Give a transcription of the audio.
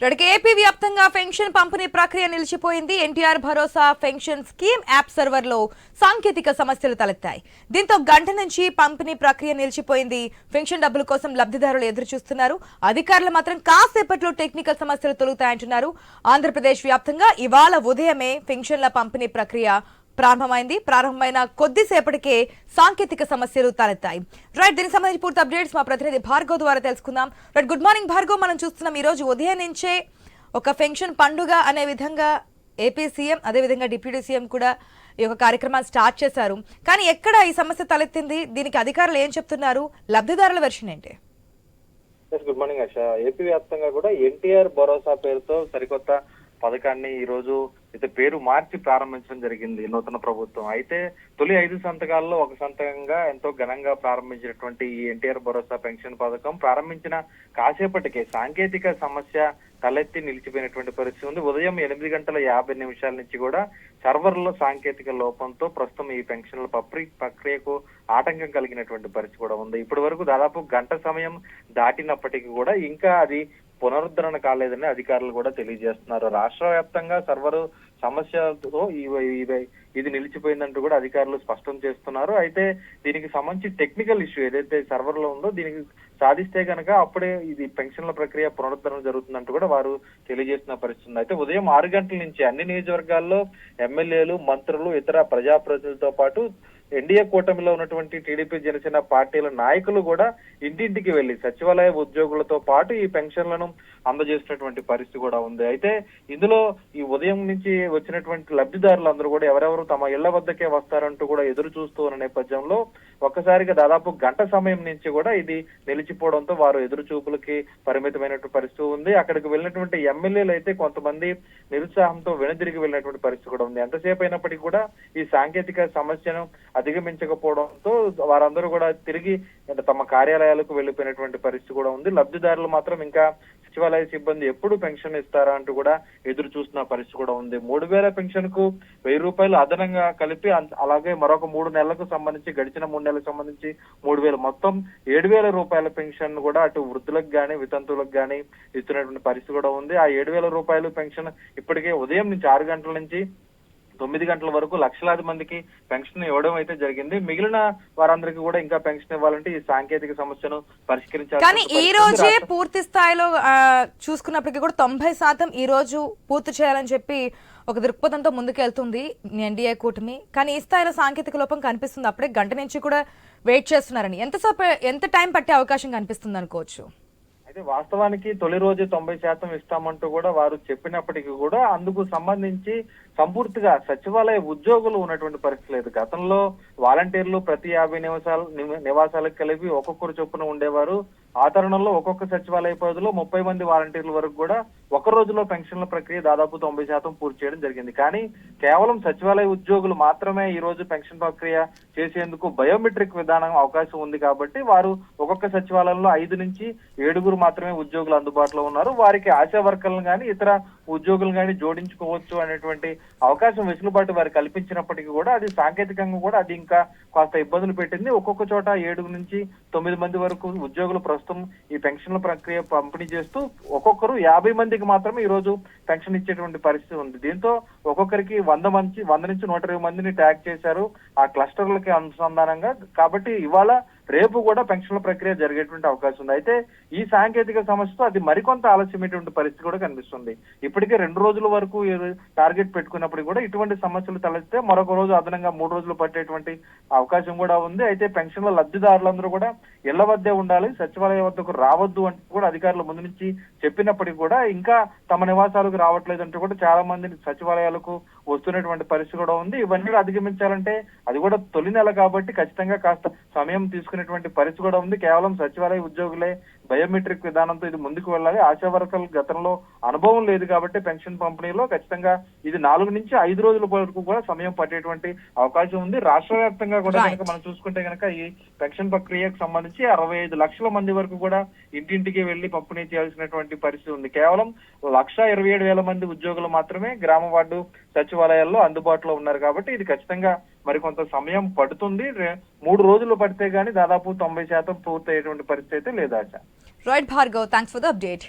ఇక్కడికి ఏపీ వ్యాప్తంగా పెన్షన్ పంపిణీ ప్రక్రియ నిలిచిపోయింది. ఎన్టీఆర్ భరోసా పెన్షన్ స్కీమ్ యాప్ సర్వర్లో సాంకేతిక సమస్యలు తలెత్తాయి. దీంతో గంట నుంచి పంపిణీ ప్రక్రియ నిలిచిపోయింది. పెన్షన్ డబ్బుల కోసం లబ్ధిదారులు ఎదురు చూస్తున్నారు అధికారులు మాత్రం కాసేపట్లో టెక్నికల్ సమస్యలు తొలుగుతాయంటున్నారు. ఆంధ్రప్రదేశ్ వ్యాప్తంగా ఇవాళ ఉదయమే పెన్షన్ల పంపిణీ ప్రక్రియ ప్రారంభమైంది. ప్రారంభమైన కొద్దిసేపటికే సాంకేతిక సమస్యలు తలెత్తాయి. రైట్ దీనికి సంబంధించి పూర్తి అప్డేట్స్ మా ప్రతినిధి భార్గవ్ ద్వారా తెలుసుకుందాం. Right good morning Bhargav. మనం చూస్తున్నాం ఈ రోజు ఉదయం నుంచే ఒక పెన్షన్ పండుగ అనే విధంగా ఏపీ సీఎం అదేవిధంగా డిప్యూటీ సీఎం కూడా ఈ యొక్క కార్యక్రమాన్ని స్టార్ట్ చేశారు. కానీ ఎక్కడ ఈ సమస్య తలెత్తింది? దీనికి అధికారులు ఏం చెప్తున్నారు? లబ్ధిదారుల వెర్షన్ ఏంటి? గుడ్ మార్నింగ్ ఆశ. ఏపీ వ్యాప్తంగా కూడా ఎన్టీఆర్ భరోసా పేరుతో సరికొత్త పథకాన్ని ఈ రోజు అయితే పేరు మార్చి ప్రారంభించడం జరిగింది నూతన ప్రభుత్వం. అయితే తొలి ఐదు సంతకాల్లో ఒక సంతకంగా ఎంతో ఘనంగా ప్రారంభించినటువంటి ఈ ఎన్టీఆర్ భరోసా పెన్షన్ పథకం ప్రారంభించిన కాసేపటికే సాంకేతిక సమస్య తలెత్తి నిలిచిపోయినటువంటి పరిస్థితి ఉంది. ఉదయం ఎనిమిది గంటల యాభై నిమిషాల నుంచి కూడా సర్వర్లో సాంకేతిక లోపంతో ప్రస్తుతం ఈ పెన్షన్ల పప్రి ప్రక్రియకు ఆటంకం కలిగినటువంటి పరిస్థితి కూడా ఉంది. ఇప్పటి వరకు దాదాపు గంట సమయం దాటినప్పటికీ కూడా ఇంకా అది పునరుద్ధరణ కాలేదని అధికారులు కూడా తెలియజేస్తున్నారు. రాష్ట్ర వ్యాప్తంగా సర్వరు సమస్యతో ఇది నిలిచిపోయిందంటూ కూడా అధికారులు స్పష్టం చేస్తున్నారు. అయితే దీనికి సంబంధించి టెక్నికల్ ఇష్యూ ఏదైతే సర్వర్లో ఉందో దీనికి సాధిస్తే కనుక అప్పుడే ఇది పెన్షన్ల ప్రక్రియ పునరుద్ధరణ జరుగుతుందంటూ కూడా వారు తెలియజేసిన పరిస్థితి అయితే ఉదయం ఆరు గంటల నుంచి అన్ని నియోజకవర్గాల్లో ఎమ్మెల్యేలు మంత్రులు ఇతర ప్రజాప్రతినిధులతో పాటు ఎన్డీఏ కూటమిలో ఉన్నటువంటి టీడీపీ జనసేన పార్టీల నాయకులు కూడా ఇంటింటికి వెళ్ళి సచివాలయ ఉద్యోగులతో పాటు ఈ పెన్షన్లను అందజేసినటువంటి పరిస్థితి కూడా ఉంది. అయితే ఇందులో ఈ ఉదయం నుంచి వచ్చినటువంటి లబ్ధిదారులు అందరూ కూడా ఎవరెవరు తమ ఇళ్ళ వద్దకే వస్తారంటూ కూడా ఎదురు చూస్తూ ఉన్న నేపథ్యంలో ఒక్కసారిగా దాదాపు గంట సమయం నుంచి కూడా ఇది నిలిచిపోవడంతో వారు ఎదురు చూపులకి పరిమితమైనటువంటి పరిస్థితి ఉంది. అక్కడికి వెళ్ళినటువంటి ఎమ్మెల్యేలు అయితే కొంతమంది నిరుత్సాహంతో వెనుదిరిగి వెళ్ళినటువంటి పరిస్థితి కూడా ఉంది. ఎంతసేపు అయినప్పటికీ కూడా ఈ సాంకేతిక సమస్యను అధిగమించకపోవడంతో వారందరూ కూడా తిరిగి తమ కార్యాలయాలకు వెళ్ళిపోయినటువంటి పరిస్థితి కూడా ఉంది. లబ్ధిదారులు మాత్రం ఇంకా సచివాలయ సిబ్బంది ఎప్పుడు పెన్షన్ ఇస్తారా అంటూ కూడా ఎదురు చూస్తున్న పరిస్థితి కూడా ఉంది. మూడు వేల పెన్షన్కు వెయ్యి రూపాయలు అదనంగా కలిపి అలాగే మరొక మూడు నెలలకు సంబంధించి గడిచిన మూడు నెలలకు సంబంధించి మూడు వేలు. మొత్తం ఏడు వేల రూపాయల పెన్షన్ కూడా అటు వృద్ధులకు గాని వితంతువులకు గాని ఇస్తున్నటువంటి పరిస్థితి కూడా ఉంది. ఆ ఏడు వేల రూపాయలు పెన్షన్ ఇప్పటికే ఉదయం నుంచి ఆరు గంటల నుంచి తొమ్మిది గంటల వరకు లక్షలాది మందికి పెన్షన్ ఇవ్వడం అయితే జరిగింది. మిగిలిన వారందరికీ కూడా ఇంకా పెన్షన్ ఇవ్వాలంటే ఈ సాంకేతిక సమస్యను పరిష్కరించాలి కానీ ఈ రోజే పూర్తి స్థాయిలో చూసుకున్నప్పటికీ కూడా తొంభై శాతం ఈ రోజు పూర్తి చేయాలని చెప్పి ఒక దృక్పథంతో ముందుకెళ్తుంది ఎన్డీఏ కూటమి. కానీ ఈ స్థాయిలో సాంకేతిక లోపం కనిపిస్తుంది. అప్పుడే గంట నుంచి కూడా వెయిట్ చేస్తున్నారని. ఎంతసేపు ఎంత టైం పట్టే అవకాశం కనిపిస్తుంది అనుకోవచ్చు అయితే వాస్తవానికి తొలి రోజు తొంభై శాతం ఇస్తామంటూ కూడా వారు చెప్పినప్పటికీ కూడా అందుకు సంబంధించి సంపూర్తిగా సచివాలయ ఉద్యోగులు ఉన్నటువంటి పరిస్థితి లేదు. గతంలో వాలంటీర్లు ప్రతి యాభై నివాసాలు నివాసాలకు కలిపి ఒక్కొక్కరు చొప్పున ఉండేవారు. ఆ తరుణంలో ఒక్కొక్క సచివాలయ పరిధిలో ముప్పై మంది వాలంటీర్ల వరకు కూడా ఒక రోజులో పెన్షన్ల ప్రక్రియ దాదాపు తొంభై శాతం పూర్తి చేయడం జరిగింది. కానీ కేవలం సచివాలయ ఉద్యోగులు మాత్రమే ఈ రోజు పెన్షన్ ప్రక్రియ చేసేందుకు బయోమెట్రిక్ విధానం అవకాశం ఉంది కాబట్టి వారు ఒక్కొక్క సచివాలయంలో ఐదు నుంచి ఏడుగురు మాత్రమే ఉద్యోగులు అందుబాటులో ఉన్నారు. వారికి ఆశా వర్కర్లను కానీ ఇతర ఉద్యోగులు కానీ జోడించుకోవచ్చు అనేటువంటి అవకాశం వెసులుబాటు వారు కల్పించినప్పటికీ కూడా అది సాంకేతికంగా కూడా అది ఇంకా కాస్త ఇబ్బందులు పెట్టింది. ఒక్కొక్క చోట ఏడుగు నుంచి తొమ్మిది మంది వరకు ఉద్యోగులు ప్రస్తుతం ఈ పెన్షన్ల ప్రక్రియ పంపిణీ చేస్తూ ఒక్కొక్కరు యాభై మంది మందికి మాత్రమే ఈ రోజు పెన్షన్ ఇచ్చేటువంటి పరిస్థితి ఉంది. దీంతో ఒక్కొక్కరికి వంద మంది వంద నుంచి నూట ఇరవై మందిని ట్యాగ్ చేశారు. ఆ క్లస్టర్లకి అనుసంధానంగా. కాబట్టి ఇవాళ రేపు కూడా పెన్షన్ల ప్రక్రియ జరిగేటువంటి అవకాశం ఉంది. అయితే ఈ సాంకేతిక సమస్యతో అది మరికొంత ఆలస్యమైనటువంటి పరిస్థితి కూడా కనిపిస్తుంది. ఇప్పటికే రెండు రోజుల వరకు టార్గెట్ పెట్టుకున్నప్పుడు కూడా ఇటువంటి సమస్యలు తలెత్తే మరొక రోజు అదనంగా మూడు రోజులు పట్టేటువంటి అవకాశం కూడా ఉంది. అయితే పెన్షన్ల లబ్ధిదారులందరూ కూడా ఇళ్ళ వద్దే ఉండాలి సచివాలయం వద్దకు రావద్దు అంటూ కూడా అధికారులు ముందు నుంచి చెప్పినప్పటికీ కూడా ఇంకా తమ నివాసాలకు రావట్లేదు అంటూ కూడా చాలా మంది సచివాలయాలకు వస్తున్నటువంటి పరిస్థితి కూడా ఉంది. ఇవన్నీ కూడా అధిగమించాలంటే అది కూడా తొలి నెల కాబట్టి ఖచ్చితంగా కాస్త సమయం తీసుకునేటువంటి పరిస్థితి కూడా ఉంది. కేవలం సచివాలయ ఉద్యోగులే బయోమెట్రిక్ విధానంతో ఇది ముందుకు వెళ్ళాలి. ఆశా వర్కర్లు గతంలో అనుభవం లేదు కాబట్టి పెన్షన్ పంపిణీలో ఖచ్చితంగా ఇది నాలుగు నుంచి ఐదు రోజుల వరకు కూడా సమయం పట్టేటువంటి అవకాశం ఉంది. రాష్ట్ర వ్యాప్తంగా కూడా. కనుక మనం చూసుకుంటే కనుక ఈ పెన్షన్ ప్రక్రియకు సంబంధించి అరవై ఐదు లక్షల మంది వరకు కూడా ఇంటింటికి వెళ్ళి పంపిణీ చేయాల్సినటువంటి పరిస్థితి ఉంది. కేవలం లక్ష ఇరవై ఏడు వేల మంది ఉద్యోగులు మాత్రమే గ్రామ వార్డు సచివాలయాల్లో అందుబాటులో ఉన్నారు కాబట్టి ఇది ఖచ్చితంగా మరికొంత సమయం పడుతుంది. మూడు రోజులు పడితే గానీ దాదాపు తొంభై శాతం పూర్తయ్యేటువంటి పరిస్థితి అయితే లేదు ఆశ. Right Bhargav thanks for the update